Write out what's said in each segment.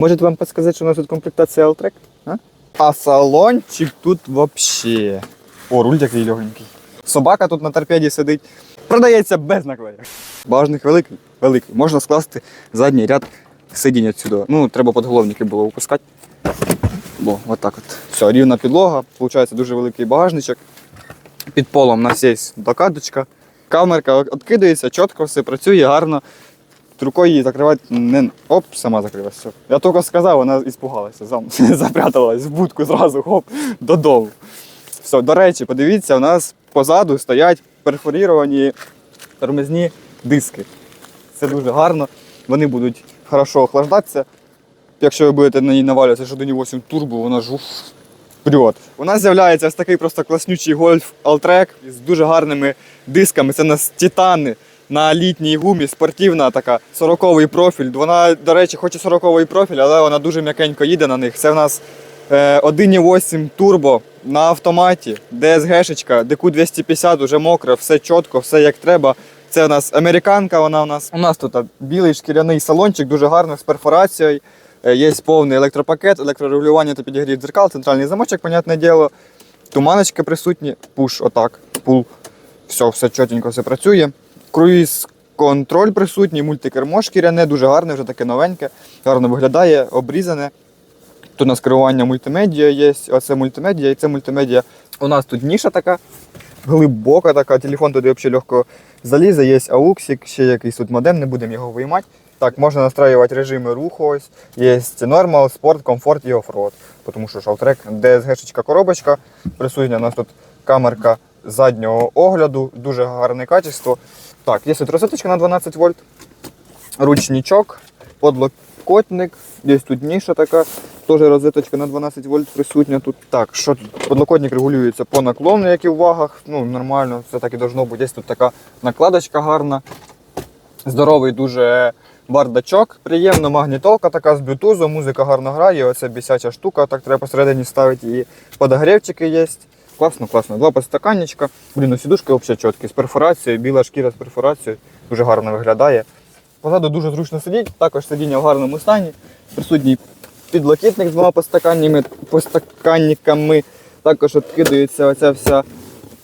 Можете вам підказати, що у нас тут комплектація L-Track? А? а салончик тут вообще. О, руль такий легенький. Собака тут на торпеді сидить. Продається без наклеїв. Багажник великий, великий. Можна скласти задній ряд сидінь отсюди. Ну, треба подголовники було випускати. Бо отак от. Все, рівна підлога. Получається дуже великий багажничок. Під полом у нас є докаточка. Камерка відкидається, чітко все працює, гарно. Рукою її закривати не. Оп, сама закрилася. Я тільки сказав, вона іспугалася, зам... запряталась в будку зразу, хоп, додому. Все, до речі, подивіться, у нас позаду стоять перфоріровані тормозні диски. Це дуже гарно. Вони будуть хорошо охлаждатися. Якщо ви будете на ній навалюватися, що до 8 турбо, вона ж уф, вперед. У нас з'являється ось такий просто класнючий гольф Alltrack з дуже гарними дисками. Це у нас титани на літній гумі, спортивна така, 40-й профіль. Вона, до речі, хоч і 40-й профіль, але вона дуже м'якенько їде на них. Це в нас е, 1.8 турбо на автоматі, DSG-шечка, DQ250, уже мокре, все чітко, все як треба. Це у нас американка, вона у нас. У нас тут білий шкіряний салончик, дуже гарний з перфорацією. Е, Є повний електропакет, електрорегулювання та підігрів дзеркал, центральний замочок, понятне діло. Туманочки присутні, пуш, отак, пул. Все, все чотенько, все працює. Круїз контроль присутній, мультикермо шкіряне, дуже гарне, вже таке новеньке, гарно виглядає, обрізане. Тут у нас керування мультимедіа є, оце мультимедіа і це мультимедіа. У нас тут ніша така, глибока така, телефон туди взагалі легко залізе, є ауксик, ще якийсь тут модем, не будемо його виймати. Так, можна настраювати режими руху, ось. Є Normal, Sport, Comfort і Offroad. Тому що шаутрек, DSG-шечка коробочка присутня. У нас тут камерка заднього огляду, дуже гарне качество. Так, є тут розеточка на 12 вольт, ручничок, подлокотник, є тут ніша така, теж розеточка на 12 вольт присутня тут. Так, що тут? Подлокотник регулюється по наклону, як і в вагах. Ну, нормально, все так должно бути. Є тут така накладочка гарна. Здоровий дуже бардачок, приємно, магнітолка така з блютузу, музика гарно грає, оце бісяча штука, так треба посередині ставити. І подогрівчики є. Класно, класно. Два подстаканничка. Блін, ну сідушки взагалі чіткі, з перфорацією, біла шкіра з перфорацією, дуже гарно виглядає. Позаду дуже зручно сидіти, також сидіння в гарному стані. Присутній підлокітник з двома постаканниками. Також відкидається оця вся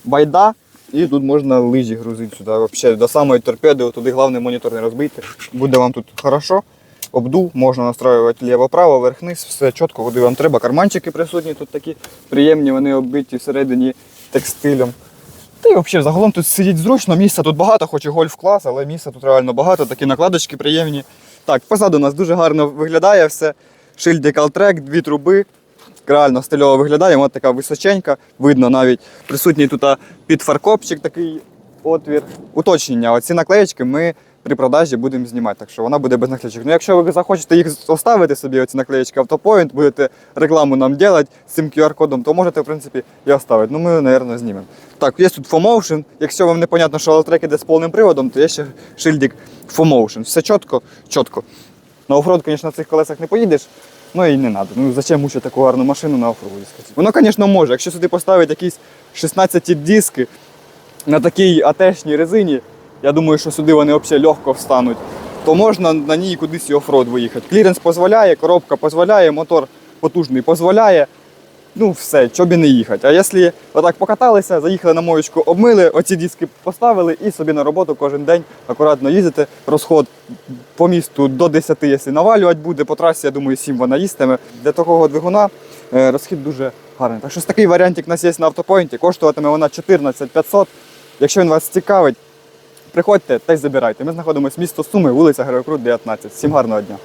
байда. І тут можна лижі грузити сюди. Взагалі, до самої торпеди, туди головне монітор не розбити. Буде вам тут хорошо. Обдув, можна настроювати ліво-право, верх-низ, все чітко, куди вам треба. Карманчики присутні тут такі приємні, вони оббиті всередині текстилем. Та й взагалі, загалом тут сидіть зручно, місця тут багато, хоч і гольф-клас, але місця тут реально багато, такі накладочки приємні. Так, позаду у нас дуже гарно виглядає все. Шильдик Altrek, дві труби. Реально стильово виглядає, вона така височенька, видно навіть присутній тут підфаркопчик такий отвір. Уточнення, оці наклеєчки ми при продажі будемо знімати, так що вона буде без наклеєчок. Ну, якщо ви захочете їх оставити собі, оці наклеєчки автопоінт, будете рекламу нам робити з цим QR-кодом, то можете, в принципі, і оставити. Ну, ми, мабуть, знімемо. Так, є тут FOMotion. Якщо вам не понятно, що Alltrack іде з повним приводом, то є ще шильдик FOMotion. Все чітко, чітко. На оффроуд, звісно, на цих колесах не поїдеш. Ну і не треба. Ну зачем мучити таку гарну машину на оффроуді? Воно, звісно, може. Якщо сюди поставити якісь 16 диски на такій атешній резині, я думаю, що сюди вони взагалі легко встануть, то можна на ній кудись і оффроуд виїхати. Кліренс дозволяє, коробка дозволяє, мотор потужний дозволяє. Ну, все, щоб і не їхати. А якщо отак покаталися, заїхали на моєчку, обмили, оці диски поставили і собі на роботу кожен день акуратно їздите. Розход по місту до 10, якщо навалювати буде, по трасі, я думаю, 7 вона їстиме. Для такого двигуна е, розхід дуже гарний. Так що такий варіантик у нас є на автопоінті, коштуватиме вона 14 500. Якщо він вас цікавить, приходьте та й забирайте. Ми знаходимося місто Суми, вулиця Героїв Крут, 19. Всім гарного дня!